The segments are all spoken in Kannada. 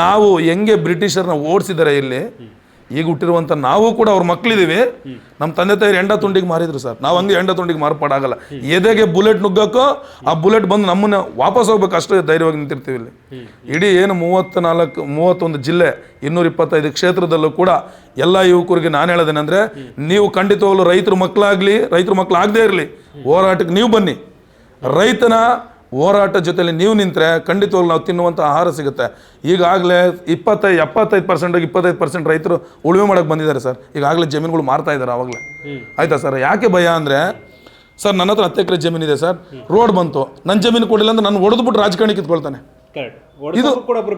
ನಾವು ಹೆಂಗೆ ಬ್ರಿಟಿಷರ್ನ ಓಡಿಸಿದ್ದಾರೆ ಇಲ್ಲಿ ಈಗ ಹುಟ್ಟಿರುವಂಥ ನಾವು ಕೂಡ ಅವ್ರ ಮಕ್ಳಿದೀವಿ. ನಮ್ಮ ತಂದೆ ತಾಯಿ ಎಂಡ ತುಂಡಿಗೆ ಮಾರಿದ್ರು ಸರ್. ನಾವು ಹಂಗೆ ಎಂಡ ತುಂಡಿಗೆ ಮಾರ್ಪಾಡಾಗಲ್ಲ ಎದೆಗೆ ಬುಲೆಟ್ ನುಗ್ಗಕ್ಕೋ ಆ ಬುಲೆಟ್ ಬಂದು ನಮ್ಮನ್ನ ವಾಪಸ್ ಹೋಗ್ಬೇಕು ಅಷ್ಟೇ ಧೈರ್ಯವಾಗಿ ನಿಂತಿರ್ತೀವಿ ಇಲ್ಲಿ. ಇಡೀ ಏನು ಮೂವತ್ತ ನಾಲ್ಕು ಮೂವತ್ತೊಂದು ಜಿಲ್ಲೆ ಇನ್ನೂರ ಇಪ್ಪತ್ತೈದು ಕ್ಷೇತ್ರದಲ್ಲೂ ಕೂಡ ಎಲ್ಲ ಯುವಕರಿಗೆ ನಾನು ಹೇಳೋದೇನೆಂದ್ರೆ ನೀವು ಖಂಡಿತವಾಗ್ಲೂ ರೈತರ ಮಕ್ಕಳಾಗ್ಲಿ ರೈತರ ಮಕ್ಕಳು ಆಗದೇ ಇರಲಿ ಹೋರಾಟಕ್ಕೆ ನೀವು ಬನ್ನಿ. ರೈತನ ಹೋರಾಟ ಜೊತೆಲಿ ನೀವು ನಿಂತರೆ ಖಂಡಿತವಾಗ್ಲೂ ನಾವು ತಿನ್ನುವಂಥ ಆಹಾರ ಸಿಗುತ್ತೆ. ಈಗಾಗಲೇ ಇಪ್ಪತ್ತೈ ಎಪ್ಪತ್ತೈದು ಪರ್ಸೆಂಟ್ ಇಪ್ಪತ್ತೈದು ಪರ್ಸೆಂಟ್ ರೈತರು ಉಳುಮೆ ಮಾಡೋಕೆ ಬಂದಿದ್ದಾರೆ ಸರ್. ಈಗಾಗಲೇ ಜಮೀನುಗಳು ಮಾರ್ತಾ ಇದ್ದಾರೆ ಆವಾಗಲೇ. ಆಯ್ತಾ ಸರ್? ಯಾಕೆ ಭಯ ಅಂದರೆ ಸರ್ ನನ್ನ ಹತ್ರ ಹತ್ತು ಎಕರೆ ಜಮೀನಿದೆ ಸರ್. ರೋಡ್ ಬಂತು. ನನ್ನ ಜಮೀನು ಕೊಡಲಿಲ್ಲ ಅಂದ್ರೆ ನಾನು ಹೊಡೆದ್ಬಿಟ್ಟು ರಾಜಕಾರಣಿ ಕಿತ್ಕೊಳ್ತಾನೆ.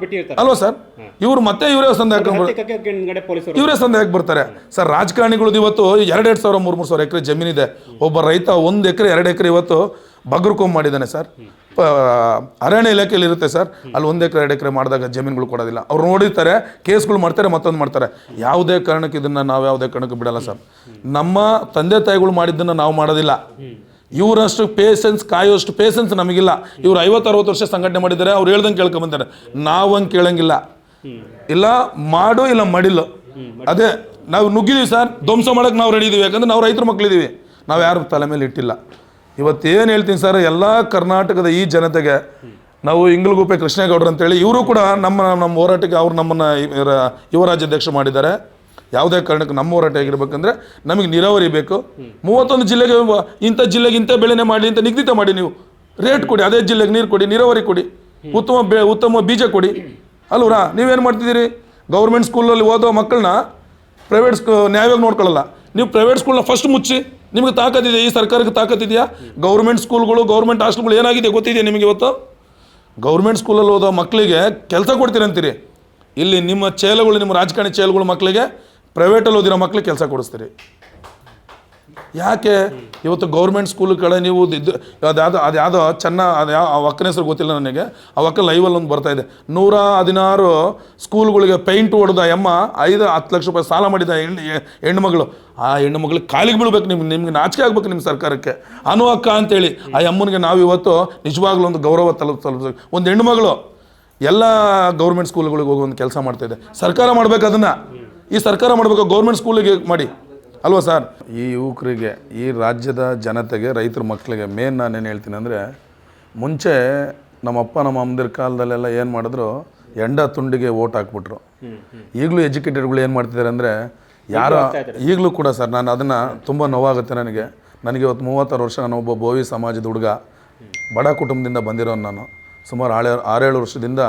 ಬಿಟ್ಟಿರ್ತಾರೆ. ಅಲ್ವಾ ಸರ್? ಇವರು ಮತ್ತೆ ಇವರೇ ಸಂದೇಹ ಇವರೇ ಸಂದೇಹ ಬರ್ತಾರೆ. ಸರ್ ರಾಜಕಾರಣಿಗಳದ್ದು ಇವತ್ತು ಎರಡೆರಡು ಸಾವಿರ ಮೂರು ಮೂರು ಸಾವಿರ ಎಕರೆ ಜಮೀನಿದೆ ಒಬ್ಬ ರೈತ ಒಂದು ಎಕರೆ ಎರಡು ಎಕರೆ ಇವತ್ತು ಬಗ್ರಕೊಂಬ್ ಮಾಡಿದ್ದಾನೆ ಸರ್. ಅರಣ್ಯ ಇಲಾಖೆಯಲ್ಲಿ ಇರುತ್ತೆ ಸರ್. ಅಲ್ಲಿ ಒಂದು ಎಕರೆ, ಎರಡು ಎಕರೆ ಮಾಡಿದಾಗ ಜಮೀನುಗಳು ಕೊಡೋದಿಲ್ಲ. ಅವ್ರು ನೋಡಿರ್ತಾರೆ, ಕೇಸ್ಗಳು ಮಾಡ್ತಾರೆ, ಮತ್ತೊಂದು ಮಾಡ್ತಾರೆ. ಯಾವುದೇ ಕಾರಣಕ್ಕೆ ಇದನ್ನು ನಾವು ಯಾವುದೇ ಕಾರಣಕ್ಕೆ ಬಿಡಲ್ಲ ಸರ್. ನಮ್ಮ ತಂದೆ ತಾಯಿಗಳು ಮಾಡಿದ್ದನ್ನು ನಾವು ಮಾಡೋದಿಲ್ಲ. ಇವರಷ್ಟು ಪೇಷನ್ಸ್ ಕಾಯೋಷ್ಟು ಪೇಷನ್ಸ್ ನಮಗಿಲ್ಲ. ಇವ್ರು ಐವತ್ತು, ಅರವತ್ತು ವರ್ಷ ಸಂಘಟನೆ ಮಾಡಿದ್ದಾರೆ, ಅವ್ರು ಹೇಳ್ದಂಗೆ ಕೇಳ್ಕೊಂಬಂತಾರೆ ನಾವು ಹಂಗೆ ಕೇಳಂಗಿಲ್ಲ. ಇಲ್ಲ, ಮಾಡು ಇಲ್ಲ, ಮಾಡಿಲ್ಲ. ಅದೇ, ನಾವು ನುಗ್ಗಿದೀವಿ ಸರ್. ಧ್ವಂಸ ಮಾಡೋಕ್ಕೆ ನಾವು ರೆಡಿ ಇದೀವಿ. ಯಾಕಂದ್ರೆ ನಾವು ರೈತರ ಮಕ್ಕಳಿದ್ದೀವಿ ನಾವು ಯಾರು ತಲೆ ಮೇಲೆ ಇಟ್ಟಿಲ್ಲ. ಇವತ್ತೇನು ಹೇಳ್ತೀನಿ ಸರ್, ಎಲ್ಲ ಕರ್ನಾಟಕದ ಈ ಜನತೆಗೆ ನಾವು ಇಂಗ್ಲಗುಪ್ಪೆ ಕೃಷ್ಣೇಗೌಡರು ಅಂತೇಳಿ, ಇವರು ಕೂಡ ನಮ್ಮ ನಮ್ಮ ಹೋರಾಟಕ್ಕೆ ಅವ್ರು ನಮ್ಮನ್ನು ಯುವ ರಾಜ್ಯಾಧ್ಯಕ್ಷ ಮಾಡಿದ್ದಾರೆ. ಯಾವುದೇ ಕಾರಣಕ್ಕೆ ನಮ್ಮ ಹೋರಾಟ ಆಗಿರ್ಬೇಕಂದ್ರೆ ನಮಗೆ ನೀರಾವರಿ ಬೇಕು. ಮೂವತ್ತೊಂದು ಜಿಲ್ಲೆಗೆ ಇಂಥ ಜಿಲ್ಲೆಗೆ ಇಂಥ ಬೆಳೆನೇ ಮಾಡಿ ಅಂತ ನಿಗದಿತ ಮಾಡಿ ನೀವು. ರೇಟ್ ಕೊಡಿ, ಅದೇ ಜಿಲ್ಲೆಗೆ ನೀರು ಕೊಡಿ, ನೀರಾವರಿ ಕೊಡಿ. ಉತ್ತಮ ಬೆ, ಉತ್ತಮ ಬೀಜ ಕೊಡಿ. ಅಲ್ವರಾ ನೀವೇನು ಮಾಡ್ತಿದ್ದೀರಿ? ಗೌರ್ಮೆಂಟ್ ಸ್ಕೂಲಲ್ಲಿ ಓದೋ ಮಕ್ಕಳನ್ನ ಪ್ರೈವೇಟ್ ಸ್ಕೂ ನ್ಯಾಯವಾಗಿ ನೋಡ್ಕೊಳ್ಳಲ್ಲ. ನೀವು ಪ್ರೈವೇಟ್ ಸ್ಕೂಲ್ನ ಫಸ್ಟ್ ಮುಚ್ಚಿ. ನಿಮಗೆ ತಾಕತ್ತಿದೆ ಈ ಸರ್ಕಾರಕ್ಕೆ ತಾಕತ್ತಿದೆಯಾ ಗೌರ್ಮೆಂಟ್ ಸ್ಕೂಲ್ಗಳು, ಗೌರ್ಮೆಂಟ್ ಹಾಸ್ಟೆಲ್ಗಳು ಏನಾಗಿದೆ ಗೊತ್ತಿದೆಯಾ ನಿಮಗೆ ಇವತ್ತು? ಗೌರ್ಮೆಂಟ್ ಸ್ಕೂಲಲ್ಲಿ ಓದೋ ಮಕ್ಕಳಿಗೆ ಕೆಲಸ ಕೊಡ್ತೀರಂತೀರಿ ಇಲ್ಲಿ ನಿಮ್ಮ ಚೇಲಗಳು, ನಿಮ್ಮ ರಾಜಕಾರಣಿ ಚೇಲಗಳು ಮಕ್ಕಳಿಗೆ ಪ್ರೈವೇಟಲ್ಲಿ ಓದಿರೋ ಮಕ್ಕಳಿಗೆ ಕೆಲಸ ಕೊಡಿಸ್ತೀರಿ. ಯಾಕೆ? ಇವತ್ತು ಗೌರ್ಮೆಂಟ್ ಸ್ಕೂಲ್ ಕಡೆ ನೀವು ಇದು ಅದ್ಯಾವುದೋ ಅದ್ಯಾವುದೋ ಚೆನ್ನ ಅದು ಯಾವ ಆ ಒಕ್ಕನ ಹೆಸರು ಗೊತ್ತಿಲ್ಲ ನನಗೆ. ಆ ಒಕ್ಕ ಲೈವಲ್ಲಿ ಒಂದು ಬರ್ತಾ ಇದೆ. ನೂರ ಹದಿನಾರು ಸ್ಕೂಲ್ಗಳಿಗೆ ಪೇಂಟ್ ಹೊಡೆದ ಎಮ್ಮ ಐದು ಹತ್ತು ಲಕ್ಷ ರೂಪಾಯಿ ಸಾಲ ಮಾಡಿದ ಹೆಣ್ಣು ಹೆಣ್ಣು ಮಗಳು ಆ ಹೆಣ್ಣು ಮಗಳಿಗೆ ಕಾಲಿಗೆ ಬೀಳ್ಬೇಕು ನಿಮ್ಗೆ ನಿಮ್ಗೆ ನಾಚಿಕೆ ಆಗ್ಬೇಕು ನಿಮ್ಮ ಸರ್ಕಾರಕ್ಕೆ. ಅನು ಅಕ್ಕ ಅಂತೇಳಿ ಆ ಅಮ್ಮನಿಗೆ ನಾವು ಇವತ್ತು ನಿಜವಾಗ್ಲೂ ಒಂದು ಗೌರವ ತಲುಪ ತಲುಪಿಸ್ಬೇಕು ಒಂದು ಹೆಣ್ಣು ಮಗಳು ಎಲ್ಲ ಗೌರ್ಮೆಂಟ್ ಸ್ಕೂಲ್ಗಳಿಗೆ ಹೋಗಿ ಒಂದು ಕೆಲಸ ಮಾಡ್ತಾ ಇದೆ. ಸರ್ಕಾರ ಮಾಡ್ಬೇಕು ಅದನ್ನು. ಈ ಸರ್ಕಾರ ಮಾಡಬೇಕು ಗೌರ್ಮೆಂಟ್ ಸ್ಕೂಲಿಗೆ ಮಾಡಿ? ಅಲ್ವಾ ಸರ್? ಈ ಯುವಕರಿಗೆ ಈ ರಾಜ್ಯದ ಜನತೆಗೆ ರೈತರ ಮಕ್ಕಳಿಗೆ ಮೇನ್ ನಾನೇನು ಹೇಳ್ತೀನಿ ಅಂದರೆ ಮುಂಚೆ ನಮ್ಮಪ್ಪ ನಮ್ಮ ಅಮ್ಮದಿರ ಕಾಲದಲ್ಲೆಲ್ಲ ಏನು ಮಾಡಿದ್ರು ಎಂಡ ತುಂಡಿಗೆ ಓಟ್ ಹಾಕ್ಬಿಟ್ರು. ಈಗಲೂ ಎಜುಕೇಟೆಡ್ಗಳು ಏನು ಮಾಡ್ತಿದ್ದಾರೆ ಅಂದರೆ ಯಾರ ಈಗಲೂ ಕೂಡ ಸರ್ ನಾನು ಅದನ್ನು ತುಂಬ ನೋವಾಗುತ್ತೆ ನನಗೆ. ನನಗೆ ಇವತ್ತು ಮೂವತ್ತಾರು ವರ್ಷ ನಾನು ಒಬ್ಬ ಬೋವಿ ಸಮಾಜದ ಹುಡುಗ. ಬಡ ಕುಟುಂಬದಿಂದ ಬಂದಿರೋನು ನಾನು. ಸುಮಾರು ಆಳೆ ಆರೇಳು ವರ್ಷದಿಂದ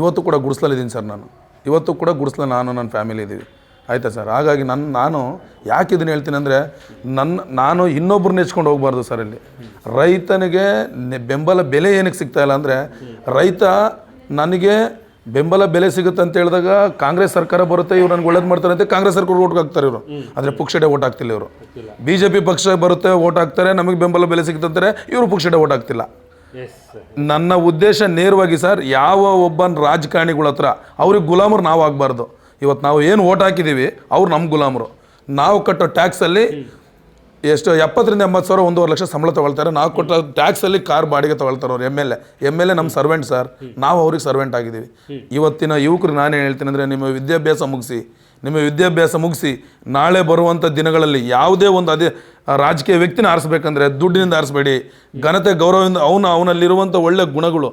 ಇವತ್ತು ಕೂಡ ಗುಡಿಸ್ಲಲ್ಲಿದ್ದೀನಿ ಸರ್ ನಾನು. ಇವತ್ತು ಕೂಡ ಗುಡಿಸ್ಲ ನಾನು ನನ್ನ ಫ್ಯಾಮಿಲಿ ಇದ್ದೀವಿ ಆಯಿತಾ ಸರ್? ಹಾಗಾಗಿ ನನ್ನ ನಾನು ಯಾಕೆ ಇದನ್ನು ಹೇಳ್ತೀನಿ ಅಂದರೆ ನನ್ನ ನಾನು ಇನ್ನೊಬ್ರನ್ನ ನೆಚ್ಕೊಂಡು ಹೋಗ್ಬಾರ್ದು ಸರ್ ಇಲ್ಲಿ. ರೈತನಿಗೆ ಬೆಂಬಲ ಬೆಲೆ ಏನಕ್ಕೆ ಸಿಗ್ತಾ ಇಲ್ಲ ಅಂದರೆ ರೈತ ನನಗೆ ಬೆಂಬಲ ಬೆಲೆ ಸಿಗುತ್ತೆ ಅಂತ ಹೇಳಿದಾಗ ಕಾಂಗ್ರೆಸ್ ಸರ್ಕಾರ ಬರುತ್ತೆ ಇವ್ರು ನನಗೆ ಒಳ್ಳೇದು ಮಾಡ್ತಾರೆ ಅಂತ ಕಾಂಗ್ರೆಸ್ ಸರ್ಕಾರ ಓಟ್ ಹಾಕ್ತಾರೆ ಇವರು. ಆದರೆ ಪುಕ್ಷಡೆ ಓಟ್ ಹಾಕ್ತಿಲ್ಲ ಇವರು. ಬಿ ಜೆ ಪಿ ಪಕ್ಷ ಬರುತ್ತೆ ಓಟ್ ಹಾಕ್ತಾರೆ ನಮಗೆ ಬೆಂಬಲ ಬೆಲೆ ಸಿಗುತ್ತೆ ಅಂತಾರೆ ಇವರು ಪುಕ್ಷಡೆ ಓಟ್ ಹಾಕ್ತಿಲ್ಲ. ನನ್ನ ಉದ್ದೇಶ ನೇರವಾಗಿ ಸರ್ ಯಾವ ಒಬ್ಬ ರಾಜಕಾರಣಿಗಳ ಹತ್ರ ಅವ್ರಿಗೆ ಗುಲಾಮರು ನಾವು ಆಗಬಾರ್ದು. ಇವತ್ತು ನಾವು ಏನು ಓಟ್ ಹಾಕಿದ್ದೀವಿ, ಅವ್ರು ನಮ್ಮ ಗುಲಾಮರು. ನಾವು ಕಟ್ಟೋ ಟ್ಯಾಕ್ಸಲ್ಲಿ ಎಷ್ಟು ಎಪ್ಪತ್ತರಿಂದ ಎಂಬತ್ತು ಸಾವಿರ ಒಂದೂವರೆ ಲಕ್ಷ ಸಂಬಳ ತಗೊಳ್ತಾರೆ. ನಾವು ಕೊಟ್ಟ ಟ್ಯಾಕ್ಸಲ್ಲಿ ಕಾರ್ ಬಾಡಿಗೆ ತಗೊಳ್ತಾರೆ ಅವ್ರು, M L A. M L A ನಮ್ಮ ಸರ್ವೆಂಟ್ ಸರ್ ನಾವು ಅವ್ರಿಗೆ ಸರ್ವೆಂಟ್ ಆಗಿದ್ದೀವಿ. ಇವತ್ತಿನ ಯುವಕರು ನಾನೇನು ಹೇಳ್ತೀನಿ ಅಂದರೆ ನಿಮ್ಮ ವಿದ್ಯಾಭ್ಯಾಸ ಮುಗಿಸಿ, ನಿಮ್ಮ ವಿದ್ಯಾಭ್ಯಾಸ ಮುಗಿಸಿ, ನಾಳೆ ಬರುವಂಥ ದಿನಗಳಲ್ಲಿ ಯಾವುದೇ ಒಂದು ಅದೇ ರಾಜಕೀಯ ವ್ಯಕ್ತಿನ ಆರಿಸ್ಬೇಕಂದ್ರೆ ದುಡ್ಡಿನಿಂದ ಆರಿಸ್ಬೇಡಿ. ಘನತೆ ಗೌರವದಿಂದ ಅವನ ಅವನಲ್ಲಿರುವಂಥ ಒಳ್ಳೆ ಗುಣಗಳು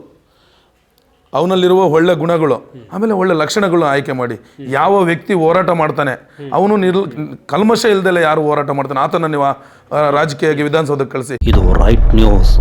ಅವನಲ್ಲಿರುವ ಒಳ್ಳೆ ಗುಣಗಳು, ಆಮೇಲೆ ಒಳ್ಳೆ ಲಕ್ಷಣಗಳು ಆಯ್ಕೆ ಮಾಡಿ. ಯಾವ ವ್ಯಕ್ತಿ ಹೋರಾಟ ಮಾಡ್ತಾನೆ, ಅವನು ನಿರ್ ಕಲ್ಮಶ ಇಲ್ದಲೆ ಯಾರು ಹೋರಾಟ ಮಾಡ್ತಾನೆ ಆತನ ನೀವು ರಾಜಕೀಯ ವಿಧಾನಸೌಧಕ್ಕೆ ಕಳಿಸಿ. ಇದು ರೈಟ್ ನ್ಯೂಸ್